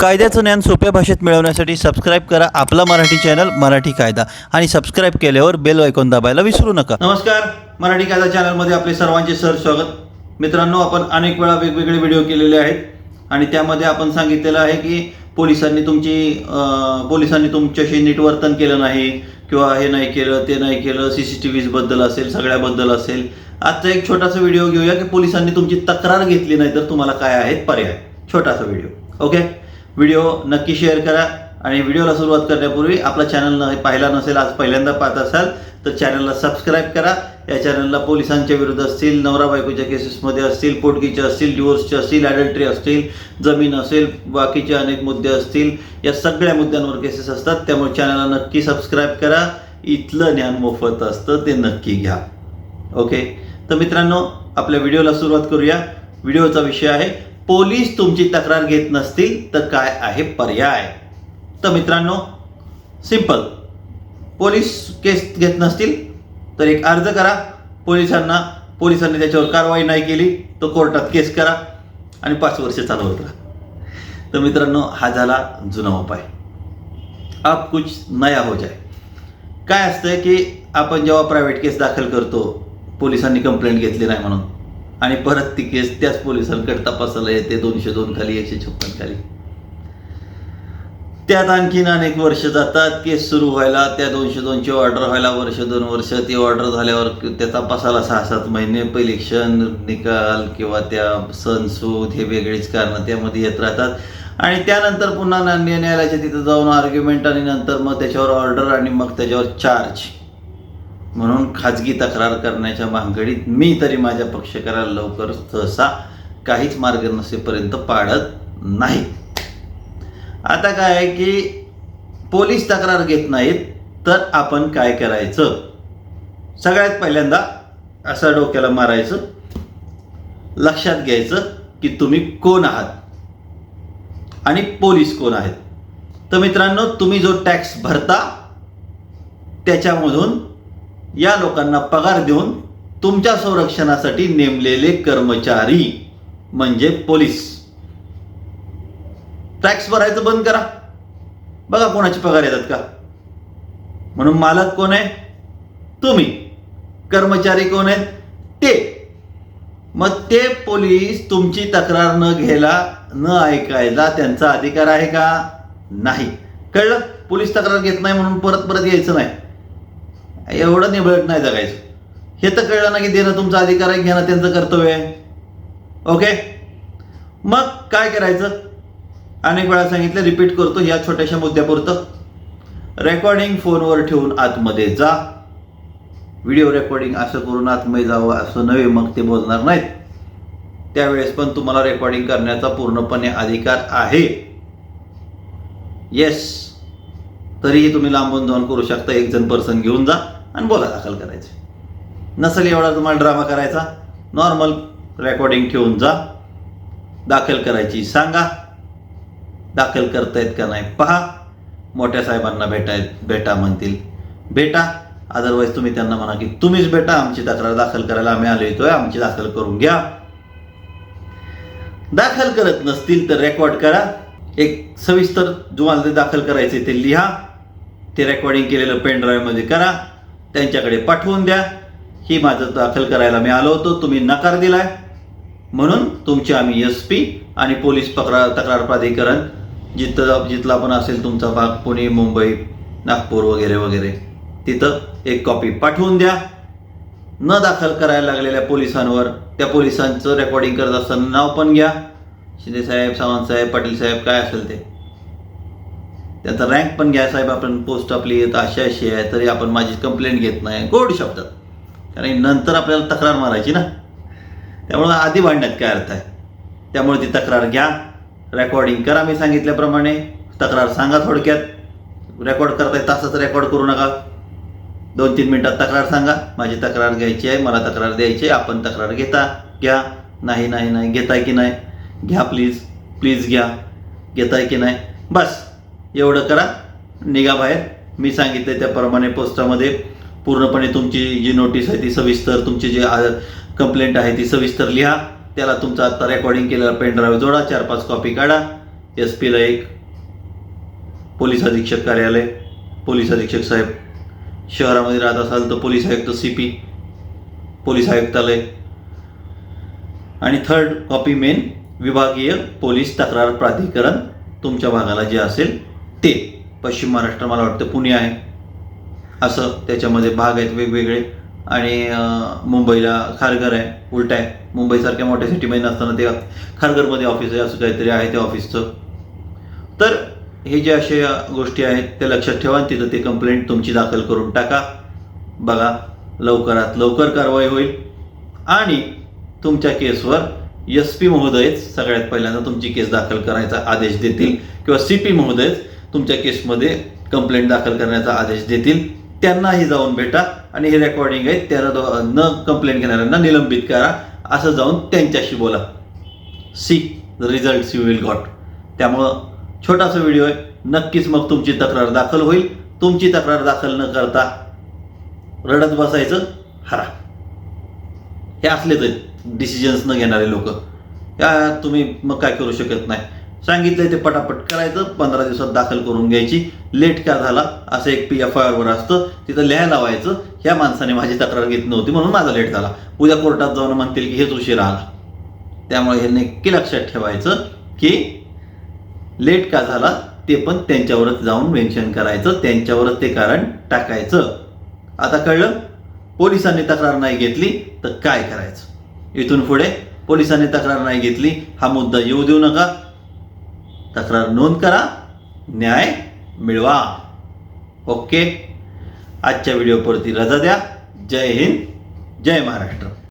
कायद्याचं ज्ञान सोप्या भाषेत मिळवण्यासाठी सबस्क्राईब करा आपला मराठी चॅनल मराठी कायदा. आणि सबस्क्राईब केल्यावर बेल ऐकून दाबायला विसरू नका. नमस्कार. मराठी कायदा चॅनलमध्ये आपले सर्वांचे सर स्वागत. मित्रांनो आपण अनेक वेळा वेगवेगळे व्हिडिओ केलेले आहेत. आणि त्यामध्ये आपण सांगितलेलं आहे की पोलिसांनी तुमची पोलिसांनी तुमच्याशी नीट वर्तन केलं नाही किंवा हे नाही केलं ते नाही केलं सी सी टी व्हीजबद्दल असेल सगळ्याबद्दल असेल. आजचा एक छोटासा व्हिडिओ घेऊया की पोलिसांनी तुमची तक्रार घेतली नाही तर तुम्हाला काय आहेत पर्याय? छोटासा व्हिडिओ ओके व्हिडिओ नक्की शेअर करा आणि व्हिडिओला सुरुवात करण्यापूर्वी आपला चॅनल न पाहिला नसेल आज पहिल्यांदा पाहत असाल तर चॅनलला सबस्क्राईब करा. या चॅनलला पोलिसांच्या विरुद्ध असतील नवरा बायकोच्या केसेसमध्ये असतील पोटगीचे असतील डिवोर्सचे असतील ॲडल्ट्री असतील जमीन असेल बाकीचे अनेक मुद्दे असतील या सगळ्या मुद्द्यांवर केसेस असतात. त्यामुळे चॅनलला नक्की सबस्क्राईब करा. इथलं ज्ञान मोफत असतं ते नक्की घ्या. ओके तर मित्रांनो आपल्या व्हिडिओला सुरुवात करूया. व्हिडिओचा विषय आहे पोलीस तुमची तक्रार घेत नसतील तर काय आहे पर्याय? तर मित्रांनो सिंपल पोलीस केस घेत नसतील तर एक अर्ज करा. पोलिसांना पोलिसांनी त्याच्यावर कारवाई नाही केली तर कोर्टात केस करा आणि पाच वर्ष चालवत राहा. तर मित्रांनो हा झाला जुना उपाय. अब कुछ नया हो जाय काय असतं की आपण जेव्हा प्रायव्हेट केस दाखल करतो पोलिसांनी कंप्लेंट घेतली नाही म्हणून. आणि परत ती केस त्याच पोलिसांकडे तपासायला येते दोनशे दोन खाली एकशे छप्पन खाली. त्यात आणखीन अनेक वर्ष जातात केस सुरू व्हायला त्या दोनशे दोनची ऑर्डर व्हायला वर्ष दोन वर्ष ती ऑर्डर झाल्यावर त्या तपासाला सहा सात महिने इलेक्शन निकाल किंवा त्या सण सूद हे वेगळीच कारणं त्यामध्ये येत राहतात. आणि त्यानंतर पुन्हा न्यायालयाच्या तिथं जाऊन आर्ग्युमेंट आणि नंतर मग त्याच्यावर ऑर्डर आणि मग त्याच्यावर चार्ज म्हणून खाजगी तक्रार करण्याच्या भानगडीत मी तरी माझ्या पक्षकाराला लवकर सहसा काहीच मार्ग नसेपर्यंत पाडत नाही. आता काय आहे की पोलीस तक्रार घेत नाहीत तर आपण काय करायचं? सगळ्यात पहिल्यांदा असं डोक्याला मारायचं लक्षात घ्यायचं की तुम्ही कोण आहात आणि पोलीस कोण आहेत. तर मित्रांनो तुम्ही जो टॅक्स भरता त्याच्यामधून या लोकांना पगार देऊन तुमच्या संरक्षणासाठी नेमलेले कर्मचारी म्हणजे पोलीस. टॅक्स भरायचं बंद करा. बघा कोणाचे पगार येतात का. म्हणून मालक कोण आहे? तुम्ही. कर्मचारी कोण आहेत? ते. मग ते पोलीस तुमची तक्रार न घ्यायला न ऐकायला त्यांचा अधिकार आहे का? नाही. कळलं? पोलीस तक्रार घेत नाही म्हणून परत परत यायचं नाही. एवढं निबळत नाही जगायचं. हे तर कळलं ना की देणं तुमचा अधिकार आहे घेणं त्यांचं कर्तव्य आहे. ओके मग काय करायचं? अनेक वेळा सांगितलं रिपीट करतो या छोट्याशा मुद्द्यापुरतं. रेकॉर्डिंग फोनवर ठेवून आतमध्ये जा. व्हिडिओ रेकॉर्डिंग असं करून आतमध्ये जावं असं नव्हे मग ते बोलणार नाहीत. त्यावेळेस पण तुम्हाला रेकॉर्डिंग करण्याचा पूर्णपणे अधिकार आहे. येस तरीही तुम्ही लांबून जाऊन करू शकता. एक जण पर्सन घेऊन जा. आणि बोला दाखल करायचे. नसेल एवढा तुम्हाला ड्रामा करायचा नॉर्मल रेकॉर्डिंग ठेवून जा. दाखल करायची सांगा. दाखल करतायत का नाही पहा. मोठ्या साहेबांना भेटाय भेटा म्हणतील. भेटा. अदरवाईज तुम्ही त्यांना म्हणा की तुम्हीच भेटा आमची तक्रार दाखल करायला आम्ही आलो येतोय आमची दाखल करून घ्या. दाखल करत नसतील तर रेकॉर्ड करा. एक सविस्तर तुम्हाला ते दाखल करायचे ते लिहा. ते रेकॉर्डिंग केलेलं पेन ड्राईव्हमध्ये करा. त्यांच्याकडे पाठवून द्या. ही माझं दाखल करायला मी आलो होतो. तुम्ही नकार दिलाय. म्हणून तुमचे आम्ही एस पी आणि पोलीस तक्रार तक्रार प्राधिकरण जिथं जिथला पण असेल तुमचा भाग पुणे मुंबई नागपूर वगैरे वगैरे तिथं एक कॉपी पाठवून द्या. न दाखल करायला लागलेल्या पोलिसांवर त्या पोलिसांचं रेकॉर्डिंग करत असताना नाव पण घ्या. शिंदे साहेब सावंत साहेब पाटील साहेब काय असेल ते. त्याचा रँक पण घ्या साहेब आपण पोस्ट आपली येत अशी अशी आहे तरी आपण माझी कंप्लेंट घेत नाही. गोड शब्दात कारण नंतर आपल्याला तक्रार मारायची ना. त्यामुळं आधी भांडण्यात काय अर्थ आहे? त्यामुळे ती तक्रार घ्या. रेकॉर्डिंग करा मी सांगितल्याप्रमाणे. तक्रार सांगा थोडक्यात. रेकॉर्ड करताय तासाच रेकॉर्ड करू नका. दोन तीन मिनटात तक्रार सांगा. माझी तक्रार घ्यायची आहे मला तक्रार द्यायची आहे. आपण तक्रार घेता घ्या. नाही नाही नाही घेताय की नाही? घ्या प्लीज प्लीज घ्या. घेताय की नाही? बस. एवढं करा. निघा बाहेर. मी सांगितलं त्याप्रमाणे पोस्टामध्ये पूर्णपणे तुमची जी नोटीस आहे ती सविस्तर तुमची जी कंप्लेंट आहे ती सविस्तर लिहा. त्याला तुमचा आत्ता रेकॉर्डिंग केलेला पेन ड्राईव्ह जोडा. चार पाच कॉपी काढा. एस पीला एक पोलीस अधीक्षक कार्यालय पोलीस अधीक्षक साहेब. शहरामध्ये राहत असाल तर पोलीस आयुक्त सी पी पोलीस आयुक्तालय. आणि थर्ड कॉपी मेन विभागीय पोलीस तक्रार प्राधिकरण तुमच्या भागाला जे असेल ते पश्चिम महाराष्ट्र मला वाटतं पुणे आहे. असं त्याच्यामध्ये भाग आहेत वेगवेगळे. आणि मुंबईला खारघर आहे उलट आहे. मुंबईसारख्या मोठ्या सिटीमध्ये नसताना ते खारघरमध्ये ऑफिस आहे असं काहीतरी आहे त्या ऑफिसचं तर हे जे अशा गोष्टी आहेत त्या लक्षात ठेवा तिथं ते कंप्लेंट तुमची दाखल करून टाका. बघा लवकरात लवकर कारवाई होईल. आणि तुमच्या केसवर एस पी महोदयच सगळ्यात पहिल्यांदा तुमची केस दाखल करायचा आदेश देतील. किंवा सी पी महोदयच तुमच्या केसमध्ये कंप्लेंट दाखल करण्याचा आदेश देतील. त्यांनाही जाऊन भेटा आणि हे रेकॉर्डिंग आहे त्यांना न कंप्लेंट घेणाऱ्यांना निलंबित करा. असं जाऊन त्यांच्याशी बोला. See the result you will got त्यामुळं छोटासा व्हिडिओ आहे. नक्कीच मग तुमची तक्रार दाखल होईल. तुमची तक्रार दाखल न करता रडत बसायचं हरा. हे असलेच आहेत डिसिजन्स न घेणारे लोक. या तुम्ही मग काय करू शकत नाही. सांगितलंय ते पटापट करायचं. पंधरा दिवसात दाखल करून घ्यायची. लेट का झाला? असं एक पी एफ आय आरवर असतं. तिथं लिहायला लावायचं. ह्या माणसाने माझी तक्रार घेत नव्हती म्हणून माझा लेट झाला. उद्या कोर्टात जाऊन म्हणतील की हेच उशीर आला. त्यामुळे हे नक्की लक्षात ठेवायचं की लेट का झाला ते पण त्यांच्यावरच जाऊन मेन्शन करायचं. त्यांच्यावरच ते कारण टाकायचं. आता कळलं? पोलिसांनी तक्रार नाही घेतली तर काय करायचं? इथून पुढे पोलिसांनी तक्रार नाही घेतली हा मुद्दा येऊ देऊ नका. तक्रार नोंद करा न्याय मिळवा. ओके? आजच्या व्हिडिओपुरती रजा द्या. जय हिंद जय महाराष्ट्र.